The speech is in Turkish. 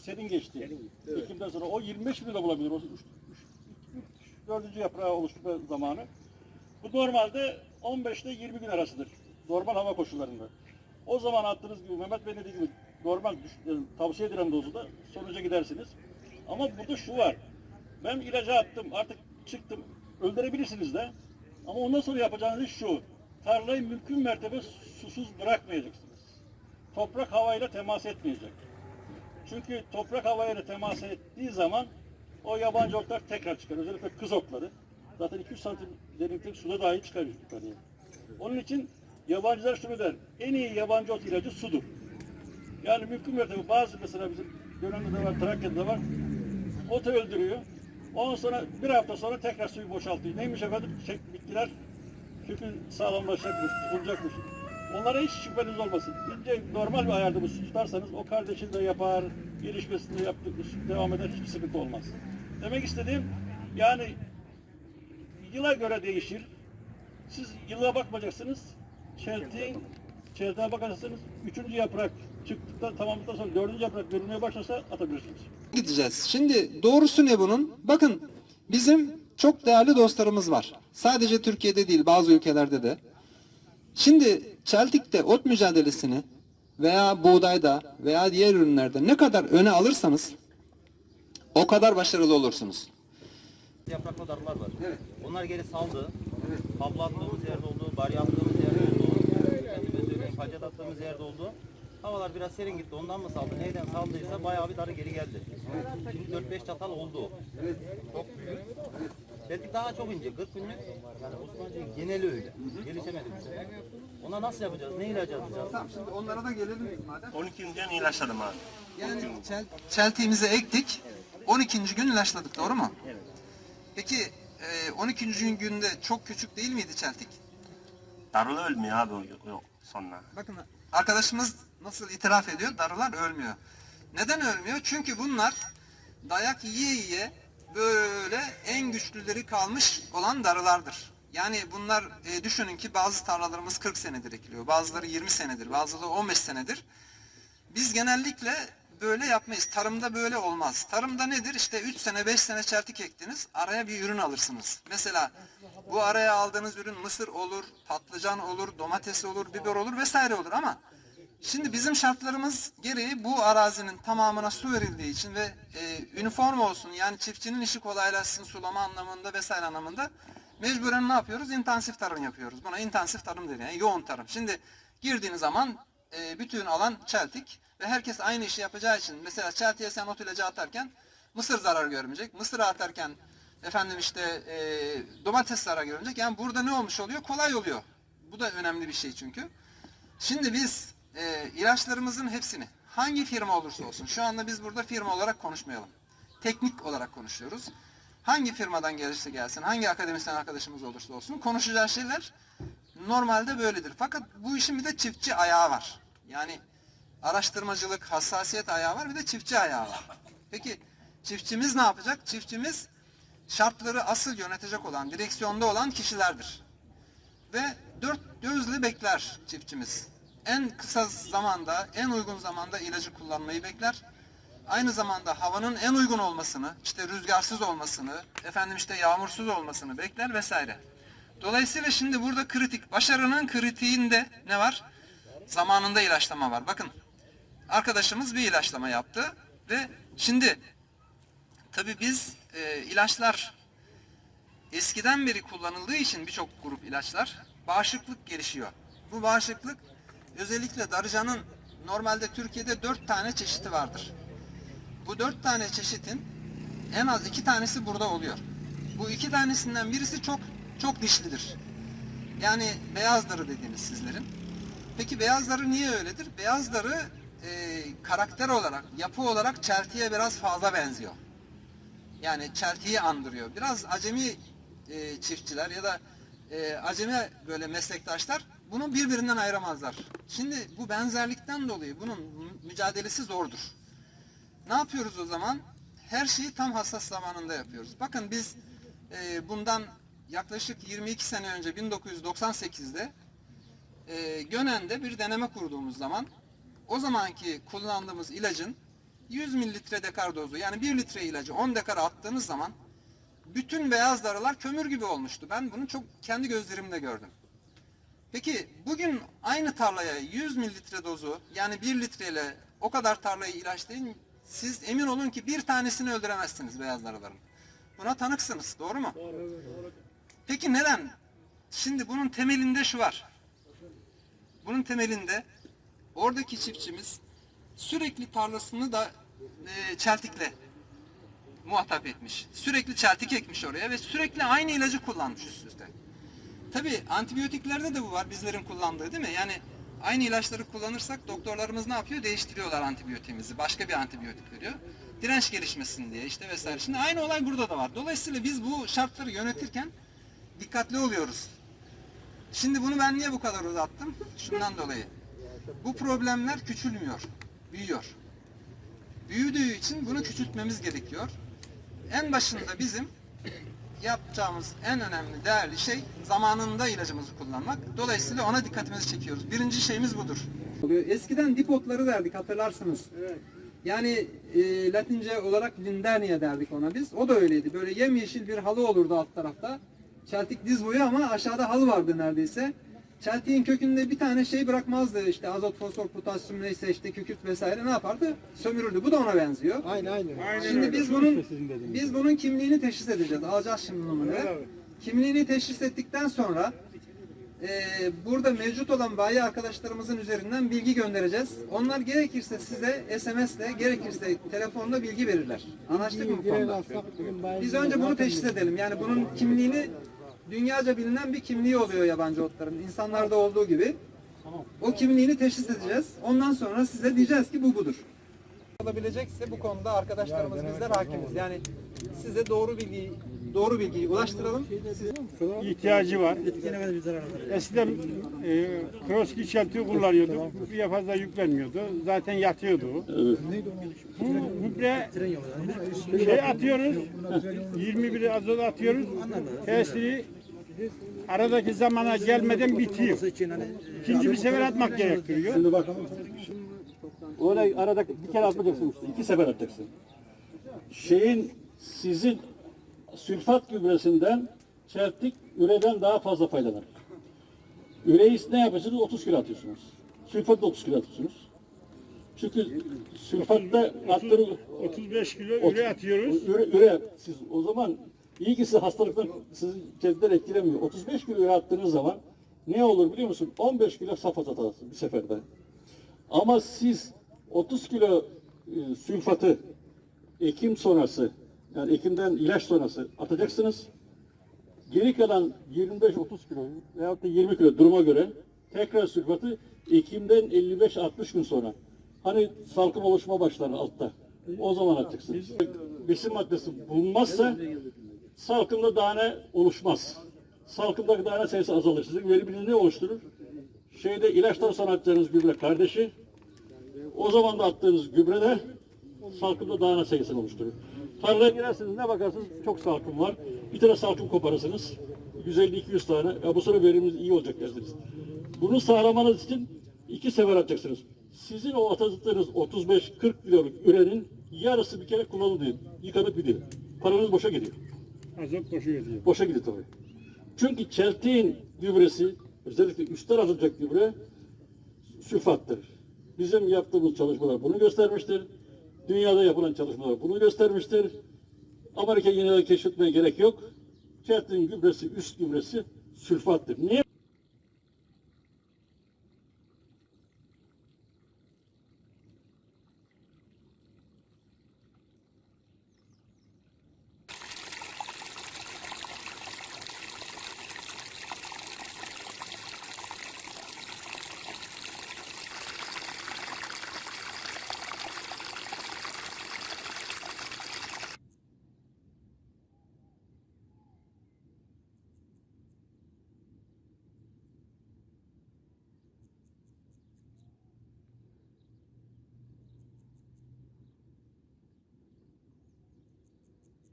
senin geçti. Ekim'den sonra o 25 bin de bulabilir. O 3, 4. yaprağı oluşturma zamanı. Bu normalde 15 ile 20 gün arasıdır. Normal hava koşullarında. O zaman attığınız gibi Mehmet Bey dediği gibi normal düş- yani tavsiye edilen dozda sonuca gidersiniz. Ama burada şu var. Ben ilacı attım artık çıktım. Öldürebilirsiniz de. Ama ondan sonra yapacağınız iş şu. Tarlayı mümkün mertebe susuz bırakmayacaksınız. Toprak havayla temas etmeyecek. Çünkü toprak havayla temas ettiği zaman o yabancı otlar tekrar çıkar. Özellikle kız otları. Zaten 200 santim derinlikte suda dahi çıkar yukarıya. Onun için yabancılar şunu der. En iyi yabancı ot ilacı sudur. Yani mümkün mertebe bazı mesela bizim Gönen'de de var, Trakya'da da var. Otu öldürüyor. Ondan sonra bir hafta sonra tekrar suyu boşaltıyor. Neymiş efendim? Şey, bitkiler kökü sağlamlaşacakmış, tutulacakmış. Onlara hiç şüpheniz olmasın. İnce normal bir ayarda bu tutarsanız o kardeşini de yapar, gelişmesini yaptık, devam eder, hiçbir sıkıntı olmaz. Demek istediğim yani yıla göre değişir. Siz yıla bakmayacaksınız. Çeltiğin, çeltiğe bakacaksınız. Üçüncü yaprak çıktıktan tamamladıktan sonra dördüncü yaprak görünmeye başlasa atabilirsiniz. gideceğiz. Şimdi doğrusu ne bunun? Bakın bizim çok değerli dostlarımız var. Sadece Türkiye'de değil bazı ülkelerde de. Şimdi çeltikte ot mücadelesini veya buğdayda veya diğer ürünlerde ne kadar öne alırsanız o kadar başarılı olursunuz. yapraklı darılar var. Onlar geri saldı. Kablo attığımız yerde oldu, bari attığımız yerde oldu. Söyleyeyim, pacat attığımız yerde oldu. Havalar biraz serin gitti. Ondan mı saldı? Neyden saldıysa bayağı bir darı geri geldi. Şimdi 4-5 çatal oldu. Çok büyük. Belki daha çok ince. 40 günlük. Yani Osmancı geneli öyle. Gelişemedi bir sene. Ona nasıl yapacağız? Ne ilacı atacağız? şimdi onlara da gelelim madem. 12 günden ilaçladım abi. Yani çel, çeltiğimizi ektik. 12. gün ilaçladık doğru mu? Evet. Peki e, 12. günde çok küçük değil miydi çeltik? Darılı ölmüyor abi o yok sonra. Bakın arkadaşımız nasıl itiraf ediyor? Darılar ölmüyor. Neden ölmüyor? Çünkü bunlar dayak yiye yiye böyle en güçlüleri kalmış olan darılardır. Yani bunlar e, düşünün ki bazı tarlalarımız 40 senedir ekiliyor. Bazıları 20 senedir, bazıları 15 senedir. Biz genellikle böyle yapmayız. Tarımda böyle olmaz. Tarımda nedir? İşte 3 sene 5 sene çeltik ektiniz. Araya bir ürün alırsınız. Mesela bu araya aldığınız ürün mısır olur, patlıcan olur, domates olur, biber olur vesaire olur ama şimdi bizim şartlarımız gereği bu arazinin tamamına su verildiği için ve e, üniform olsun yani çiftçinin işi kolaylaşsın sulama anlamında vesaire anlamında mecburen ne yapıyoruz? İntensif tarım yapıyoruz. Buna intensif tarım deniyor. Yani yoğun tarım. Şimdi girdiğiniz zaman e, bütün alan çeltik ve herkes aynı işi yapacağı için mesela çeltiye sen ot ilacı atarken mısır zarar görmeyecek. Mısır atarken efendim işte e, domates zarar görmeyecek. Yani burada ne olmuş oluyor? Kolay oluyor. Bu da önemli bir şey çünkü. Şimdi biz e, ilaçlarımızın hepsini hangi firma olursa olsun şu anda biz burada firma olarak konuşmayalım. Teknik olarak konuşuyoruz. Hangi firmadan gelirse gelsin, hangi akademisyen arkadaşımız olursa olsun konuşacağı şeyler normalde böyledir. Fakat bu işin bir de çiftçi ayağı var. Yani araştırmacılık, hassasiyet ayağı var bir de çiftçi ayağı var. Peki çiftçimiz ne yapacak? Çiftçimiz şartları asıl yönetecek olan, direksiyonda olan kişilerdir. Ve dört gözle bekler çiftçimiz. En kısa zamanda, en uygun zamanda ilacı kullanmayı bekler. Aynı zamanda havanın en uygun olmasını, işte rüzgarsız olmasını, efendim işte yağmursuz olmasını bekler vesaire. Dolayısıyla şimdi burada kritik, başarının kritiğinde ne var? Zamanında ilaçlama var. Bakın arkadaşımız bir ilaçlama yaptı ve şimdi tabii biz e, ilaçlar eskiden beri kullanıldığı için birçok grup ilaçlar bağışıklık gelişiyor. Bu bağışıklık özellikle darıcanın normalde Türkiye'de dört tane çeşidi vardır. Bu dört tane çeşitin en az iki tanesi burada oluyor. Bu iki tanesinden birisi çok çok dişlidir. Yani beyaz darı dediğimiz sizlerin. Peki beyaz darı niye öyledir? Beyaz darı e, karakter olarak, yapı olarak çeltiye biraz fazla benziyor. Yani çeltiyi andırıyor. Biraz acemi e, çiftçiler ya da e, acemi böyle meslektaşlar bunu birbirinden ayıramazlar. Şimdi bu benzerlikten dolayı bunun mü- mücadelesi zordur. Ne yapıyoruz o zaman? Her şeyi tam hassas zamanında yapıyoruz. Bakın biz e, bundan yaklaşık 22 sene önce 1998'de e, Gönen'de bir deneme kurduğumuz zaman o zamanki kullandığımız ilacın 100 mililitre dekar dozu yani 1 litre ilacı 10 dekara attığınız zaman bütün beyaz darılar kömür gibi olmuştu. Ben bunu çok kendi gözlerimle gördüm. Peki bugün aynı tarlaya 100 mililitre dozu yani 1 litreyle o kadar tarlayı ilaçlayın siz emin olun ki bir tanesini öldüremezsiniz beyaz darıların. Buna tanıksınız doğru mu? Peki neden? Şimdi bunun temelinde şu var. Bunun temelinde oradaki çiftçimiz sürekli tarlasını da e, çeltikle muhatap etmiş. Sürekli çeltik ekmiş oraya ve sürekli aynı ilacı kullanmış üst üste. Tabi antibiyotiklerde de bu var bizlerin kullandığı değil mi? Yani aynı ilaçları kullanırsak doktorlarımız ne yapıyor? Değiştiriyorlar antibiyotiğimizi. Başka bir antibiyotik veriyor. Direnç gelişmesin diye işte vesaire. Şimdi aynı olay burada da var. Dolayısıyla biz bu şartları yönetirken dikkatli oluyoruz. Şimdi bunu ben niye bu kadar uzattım? Şundan dolayı. Bu problemler küçülmüyor, büyüyor. Büyüdüğü için bunu küçültmemiz gerekiyor. En başında bizim yapacağımız en önemli değerli şey zamanında ilacımızı kullanmak. Dolayısıyla ona dikkatimizi çekiyoruz. Birinci şeyimiz budur. Eskiden dipotları derdik hatırlarsınız. Yani e, Latince olarak lindernia derdik ona biz. O da öyleydi. Böyle yemyeşil bir halı olurdu alt tarafta. Çeltik diz boyu ama aşağıda halı vardı neredeyse. Çeltiğin kökünde bir tane şey bırakmazdı. İşte azot, fosfor, potasyum neyse işte kükürt vesaire ne yapardı? Sömürürdü. Bu da ona benziyor. Aynı aynı. Şimdi biz bunun biz bunun kimliğini teşhis edeceğiz. Alacağız şimdi numune. Kimliğini teşhis ettikten sonra e, burada mevcut olan bayi arkadaşlarımızın üzerinden bilgi göndereceğiz. Onlar gerekirse size SMS'le, gerekirse telefonla bilgi verirler. Anlaştık mı bu konuda? Biz önce bunu teşhis edelim. Yani bunun kimliğini dünyaca bilinen bir kimliği oluyor yabancı otların. İnsanlarda olduğu gibi. O kimliğini teşhis edeceğiz. Ondan sonra size diyeceğiz ki bu budur. Olabilecekse bu konuda arkadaşlarımız bizler hakimiz. Yani size doğru bilgiyi doğru bilgiyi ulaştıralım. Siz ihtiyacı var. Eskiden e, Kroski çeltiği kullanıyorduk. Bir fazla yüklenmiyordu. Zaten yatıyordu. Bu gübre şey atıyoruz. 21 azot atıyoruz. Tesiri aradaki zamana gelmeden bitiyor. İkinci bir sefer atmak gerektiriyor. Şimdi bak. Orada arada bir kere atmayacaksın işte. iki sefer atacaksın. Şeyin sizin sülfat gübresinden çeltik üreden daha fazla faydalanır. Üreyi ne yapıyorsunuz? 30 kilo atıyorsunuz. Sülfat da 30 kilo atıyorsunuz. Çünkü sülfatta attığınız 35 kilo üre atıyoruz. Üre, üre siz o zaman iyi ki siz hastalıktan sizi cebden etkilemiyor. 35 kilo üre attığınız zaman ne olur biliyor musun? 15 kilo safhat atarsın bir seferde. Ama siz 30 kilo e, sülfatı Ekim sonrası yani Ekim'den ilaç sonrası atacaksınız. Geri kalan 25-30 kilo veyahut da 20 kilo duruma göre tekrar sülfatı Ekim'den 55-60 gün sonra hani salkım oluşma başlar altta. O zaman atacaksınız. Besin maddesi bulunmazsa salkımda tane oluşmaz. Salkımdaki tane sayısı azalır. Sizin veriminiz ne oluşturur? Şeyde ilaçtan sonra atacağınız gübre kardeşi o zaman da attığınız gübre de salkımda dağına sayısını oluşturur. Tarlaya girersiniz ne bakarsınız çok salkım var. Bir tane salkım koparırsınız. 150-200 tane. Ya bu sene veriminiz iyi olacak dersiniz. Bunu sağlamanız için iki sefer atacaksınız. Sizin o atadıklarınız 35-40 kiloluk ürenin yarısı bir kere kullanılıyor. Yıkanıp gidiyor. Paranız boşa gidiyor. Azot boşuyor diyor. Boşa gidiyor tabii. Çünkü çeltiğin gübresi, özellikle üstten atılacak gübre sülfattır. Bizim yaptığımız çalışmalar bunu göstermiştir. Dünyada yapılan çalışmalar bunu göstermiştir. Amerika yine de keşfetmeye gerek yok. Çeltiğin gübresi, üst gübresi sülfattır. Niye